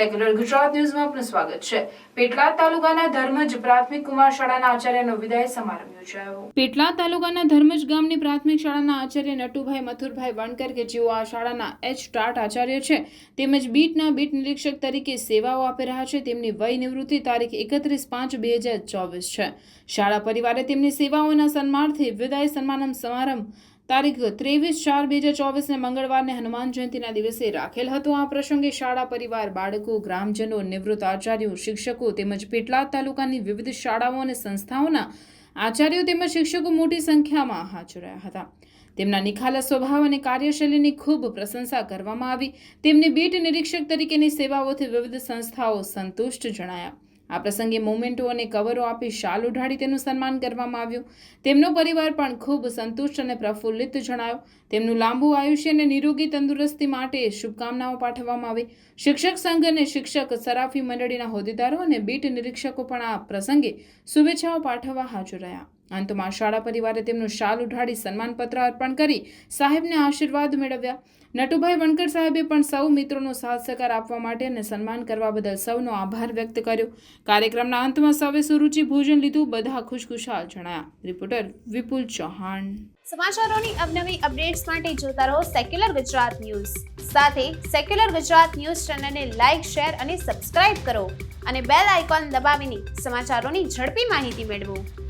Secular Gujarat ન્યૂઝમાં આપનું સ્વાગત છે. પેટલાદ તાલુકાના ધર્મજ પ્રાથમિક કુમાર શાળાના આચાર્યનો વિદાય સમારંભ યોજાયો. પેટલાદ તાલુકાના ધર્મજ ગામની પ્રાથમિક શાળાના આચાર્ય નટુભાઈ મથુરભાઈ વણકર કે જેઓ આ શાળાના એચ ટાટ આચાર્ય છે, તેમજ બીટના બીટ નિરીક્ષક તરીકે સેવાઓ આપી રહ્યા છે, તેમની વય નિવૃત્તિ તારીખ એકત્રીસ પાંચ બે હજાર ચોવીસ છે. શાળા પરિવારે તેમની સેવાઓના સન્માનથી વિદાય સન્માનમ સમારંભ તારીખ ત્રેવીસ ચાર બે હજાર ચોવીસને મંગળવારને હનુમાન જયંતિના દિવસે રાખેલ હતો. આ પ્રસંગે શાળા પરિવાર, બાળકો, ગ્રામજનો, નિવૃત્ત આચાર્યો, શિક્ષકો તેમજ પેટલાદ તાલુકાની વિવિધ શાળાઓ અને સંસ્થાઓના આચાર્યો તેમજ શિક્ષકો મોટી સંખ્યામાં હાજર રહ્યા હતા. તેમના નિખાલસ સ્વભાવ અને કાર્યશૈલીની ખૂબ પ્રશંસા કરવામાં આવી. તેમની બીટ નિરીક્ષક તરીકેની સેવાઓથી વિવિધ સંસ્થાઓ સંતુષ્ટ જણાયા. આ પ્રસંગે મોમેન્ટો અને કવરો આપી શાલ ઉઢાડી તેનું સન્માન કરવામાં આવ્યું. તેમનો પરિવાર પણ ખૂબ સંતુષ્ટ અને પ્રફુલ્લિત જણાયો. તેમનું લાંબુ આયુષ્ય અને નિરોગી તંદુરસ્તી માટે શુભકામનાઓ પાઠવવામાં આવી. શિક્ષક સંઘ અને શિક્ષક સરાફી મંડળીના હોદ્દેદારો અને બીટ નિરીક્ષકો પણ આ પ્રસંગે શુભેચ્છાઓ પાઠવવા હાજર રહ્યા. અંતમાં શાળા પરિવારે તેમનું શાલ ઉઢાડી સન્માનપત્ર અર્પણ કરી સાહેબને આશીર્વાદ મેળવ્યા. નટુભાઈ વણકર સાહેબે પણ સૌ મિત્રોનો સાથ સહકાર આપવા માટે અને સન્માન કરવા બદલ સૌનો આભાર વ્યક્ત કર્યો. કાર્યક્રમના અંતમાં સૌએ સુરુચિ ભોજન લીધું, બધા ખુશખુશાલ જણાયા. રિપોર્ટર વિપુલ ચૌહાણ. સમાચારોની અવનવી અપડેટ્સ માટે જોતા રહો સેક્યુલર ગુજરાત ન્યૂઝ. સાથે સેક્યુલર ગુજરાત ન્યૂઝ ચેનલને લાઇક શેર અને સબસ્ક્રાઇબ કરો અને બેલ આઇકોન દબાવીને સમાચારોની ઝડપી માહિતી મેળવો.